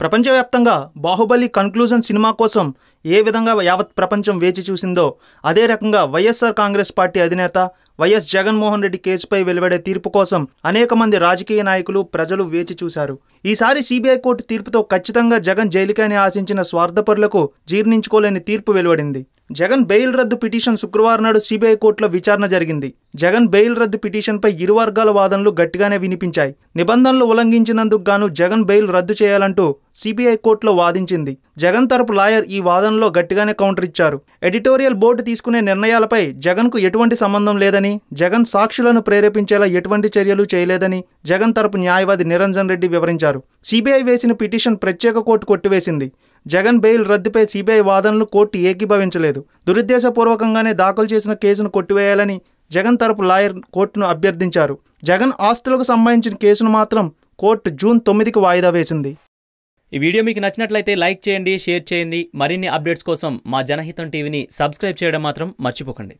ప్రపంచవ్యాప్తంగా Baahubali conclusion cinema కోసం ఏ విధంగా యావత్ ప్రపంచం వేచి చూసిందో అదే రకంగా వైఎస్ఆర్ కాంగ్రెస్ పార్టీ అధినేత వైఎస్ జగన్మోహన్ రెడ్డి కేసుపై వెలువడే తీర్పు కోసం అనేక మంది రాజకీయ నాయకులు ప్రజలు వేచి చూశారు. ఈసారి సిబిఐ కోర్టు తీర్పుతో ఖచ్చితంగా జగన్ జైలుకని ఆశించిన స్వార్థపరులకు జీర్ణించుకోలేని తీర్పు వెలువడింది. జగన్ బెయిల్ రద్దు పిటిషన్ శుక్రవారం నాడు సిబిఐ కోర్టులో విచారణ జరిగింది. జగన్ బెయిల్ రద్దు పిటిషన్పై ఇరు వర్గాల వాదనలు గట్టిగానే వినిపించాయి. నిబంధనలు ఉల్లంఘించినందుకు గాను జగన్ బెయిల్ రద్దు చేయాలంటూ సిబిఐ కోర్టులో వాదించింది. జగన్ తరపు లాయర్ ఈ వాదనలో గట్టిగానే కౌంటర్ ఇచ్చారు. ఎడిటోరియల్ బోర్డు తీసుకునే నిర్ణయాలపై జగన్కు ఎటువంటి సంబంధం లేదని జగన్ సాక్షులను ప్రేరేపించేలా ఎటువంటి చర్యలు చేయలేదని జగన్ తరపు న్యాయవాది నిరంజన్ రెడ్డి వివరించారు. సిబిఐ వేసిన పిటిషన్ ప్రత్యేక కోర్టు కొట్టివేసింది. జగన్ బెయిల్ రద్దుపై సిబిఐ వాదనలు కోర్టు ఏకీభవించలేదు. దురుద్దేశపూర్వకంగానే దాఖలు చేసిన కేసును కొట్టివేయాలని జగన్ తరపు లాయర్ కోర్టును అభ్యర్థించారు. జగన్ ఆస్తులకు సంబంధించిన కేసును మాత్రం కోర్టు జూన్ తొమ్మిదికి వాయిదా వేసింది. ఈ వీడియో మీకు నచ్చినట్లయితే లైక్ చేయండి షేర్ చేయండి. మరిన్ని అప్డేట్స్ కోసం మా జనహితం టీవీని సబ్స్క్రైబ్ చేయడం మాత్రం మర్చిపోకండి.